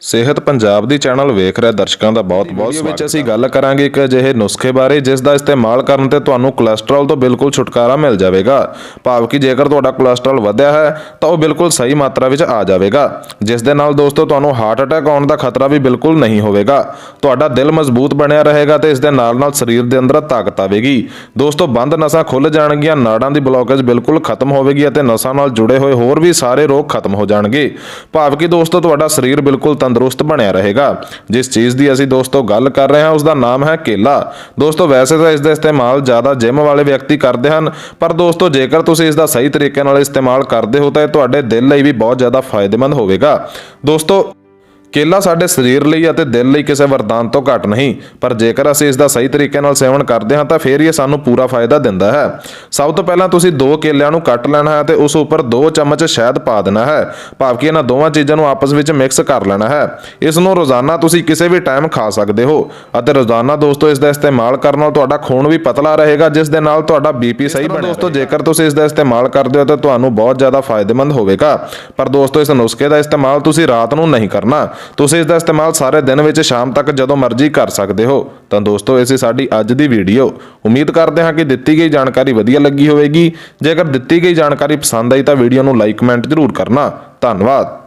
ਸਿਹਤ ਪੰਜਾਬ ਦੀ ਚੈਨਲ ਵੇਖ ਰਹੇ ਦਰਸ਼ਕਾਂ ਦਾ ਬਹੁਤ-ਬਹੁਤ ਸਵਾਗਤ ਵਿੱਚ ਅਸੀਂ ਗੱਲ ਕਰਾਂਗੇ ਇੱਕ ਅਜਿਹੇ ਨੁਸਖੇ ਬਾਰੇ ਜਿਸ ਦਾ ਇਸਤੇਮਾਲ ਕਰਨ ਤੇ ਤੁਹਾਨੂੰ ਕੋਲੇਸਟ੍ਰੋਲ ਤੋਂ ਬਿਲਕੁਲ ਛੁਟਕਾਰਾ ਮਿਲ ਜਾਵੇਗਾ। ਭਾਵ ਕਿ ਜੇਕਰ ਤੁਹਾਡਾ ਕੋਲੇਸਟ੍ਰੋਲ ਵਧਿਆ ਹੈ ਤਾਂ ਉਹ ਬਿਲਕੁਲ ਸਹੀ ਮਾਤਰਾ ਵਿੱਚ ਆ ਜਾਵੇਗਾ। ਜਿਸ ਦੇ ਨਾਲ ਦੋਸਤੋ ਤੁਹਾਨੂੰ ਹਾਰਟ ਅਟੈਕ ਆਉਣ ਦਾ ਖਤਰਾ ਵੀ ਬਿਲਕੁਲ ਨਹੀਂ ਹੋਵੇਗਾ। ਤੁਹਾਡਾ ਦਿਲ ਮਜ਼ਬੂਤ ਬਣਿਆ ਰਹੇਗਾ ਤੇ ਇਸ ਦੇ ਨਾਲ-ਨਾਲ ਸਰੀਰ ਦੇ ਅੰਦਰ ਤਾਕਤ ਆਵੇਗੀ। ਦੋਸਤੋ ਬੰਦ ਨਸਾਂ ਖੁੱਲ ਜਾਣਗੀਆਂ ਨਾੜਾਂ ਦੀ ਬਲੌਕੇਜ ਬਿਲਕੁਲ ਖਤਮ ਹੋਵੇਗੀ ਅਤੇ ਨਸਾਂ ਨਾਲ ਜੁੜੇ ਹੋਏ ਹੋਰ ਵੀ ਸਾਰੇ ਰੋਗ ਖਤਮ ਹੋ ਜਾਣਗੇ। ਭਾਵ ਕਿ ਦੋਸਤੋ ਤੁਹਾਡਾ ਸਰੀਰ ਬਿਲਕੁਲ ਤੰਦਰੁਸਤ ਬਣਿਆ ਰਹੇਗਾ। ਜਿਸ ਚੀਜ਼ ਦੀ ਅਸੀਂ ਦੋਸਤੋ ਗੱਲ ਕਰ ਰਹੇ ਹਾਂ ਉਸ ਦਾ ਨਾਮ ਹੈ ਕੇਲਾ। ਦੋਸਤੋ, ਵੈਸੇ ਤਾਂ ਇਸ ਦਾ ਇਸਤੇਮਾਲ ਜ਼ਿਆਦਾ ਜਿਮ ਵਾਲੇ ਵਿਅਕਤੀ ਕਰਦੇ ਹਨ, ਪਰ ਦੋਸਤੋ, ਜੇਕਰ ਤੁਸੀਂ ਇਸ ਦਾ ਸਹੀ ਤਰੀਕੇ ਨਾਲ ਇਸਤੇਮਾਲ ਕਰਦੇ ਹੋ, ਤਾਂ ਇਹ ਤੁਹਾਡੇ ਦਿਲ ਲਈ ਵੀ ਬਹੁਤ ਜ਼ਿਆਦਾ ਫਾਇਦੇਮੰਦ ਹੋਵੇਗਾ। ਦੋਸਤੋ ਕੇਲਾ ਸਾਡੇ ਸਰੀਰ ਲਈ ਅਤੇ ਦਿਲ ਲਈ ਕਿਸੇ ਵਰਦਾਨ ਤੋਂ ਘੱਟ ਨਹੀਂ ਪਰ ਜੇਕਰ ਅਸੀਂ ਇਸ ਦਾ ਸਹੀ ਤਰੀਕੇ ਨਾਲ ਸੇਵਨ ਕਰਦੇ ਹਾਂ ਤਾਂ ਫਿਰ ਇਹ ਸਾਨੂੰ ਪੂਰਾ ਫਾਇਦਾ ਦਿੰਦਾ ਹੈ। ਸਭ ਤੋਂ ਪਹਿਲਾਂ ਤੁਸੀਂ ਦੋ ਕੇਲਿਆਂ ਨੂੰ ਕੱਟ ਲੈਣਾ ਹੈ ਤੇ ਉਸ ਉੱਪਰ 2 ਚਮਚ ਸ਼ਹਿਦ ਪਾ ਦੇਣਾ ਹੈ। ਭਾਵ ਕਿ ਇਹਨਾਂ ਦੋਵਾਂ ਚੀਜ਼ਾਂ ਨੂੰ ਆਪਸ ਵਿੱਚ ਮਿਕਸ ਕਰ ਲੈਣਾ ਹੈ। ਇਸ ਨੂੰ ਰੋਜ਼ਾਨਾ ਤੁਸੀਂ ਕਿਸੇ ਵੀ ਟਾਈਮ ਖਾ ਸਕਦੇ ਹੋ ਅਤੇ ਰੋਜ਼ਾਨਾ ਦੋਸਤੋ ਇਸ ਦਾ ਇਸਤੇਮਾਲ ਕਰਨ ਨਾਲ ਤੁਹਾਡਾ ਖੂਨ ਵੀ ਪਤਲਾ ਰਹੇਗਾ ਜਿਸ ਦੇ ਨਾਲ ਤੁਹਾਡਾ ਬੀਪੀ ਸਹੀ ਬਣੇਗਾ। ਦੋਸਤੋ ਜੇਕਰ ਤੁਸੀਂ ਇਸ ਦਾ ਇਸਤੇਮਾਲ ਕਰਦੇ ਹੋ ਤਾਂ ਤੁਹਾਨੂੰ ਬਹੁਤ ਜ਼ਿਆਦਾ ਫਾਇਦੇਮੰਦ ਹੋਵੇਗਾ। ਪਰ ਦੋਸਤੋ ਇਸ ਨੁਸਖੇ ਦਾ ਇਸਤੇਮਾਲ ਤੁਸੀਂ ਰਾਤ ਨੂੰ ਨਹੀਂ ਕਰਨਾ। ਤੁਸੀਂ ਇਸ ਦਾ ਇਸਤੇਮਾਲ ਸਾਰੇ ਦਿਨ ਵਿੱਚ ਸ਼ਾਮ ਤੱਕ ਜਦੋਂ ਮਰਜ਼ੀ ਕਰ ਸਕਦੇ ਹੋ। ਤਾਂ ਦੋਸਤੋ, ਇਹ ਸੀ ਸਾਡੀ ਅੱਜ ਦੀ ਵੀਡੀਓ। ਉਮੀਦ ਕਰਦੇ ਹਾਂ ਕਿ ਦਿੱਤੀ ਗਈ ਜਾਣਕਾਰੀ ਵਧੀਆ ਲੱਗੀ ਹੋਵੇਗੀ। ਜੇਕਰ ਦਿੱਤੀ ਗਈ ਜਾਣਕਾਰੀ ਪਸੰਦ ਆਈ ਤਾਂ ਵੀਡੀਓ ਨੂੰ ਲਾਈਕ, ਕਮੈਂਟ ਜ਼ਰੂਰ ਕਰਨਾ। ਧੰਨਵਾਦ।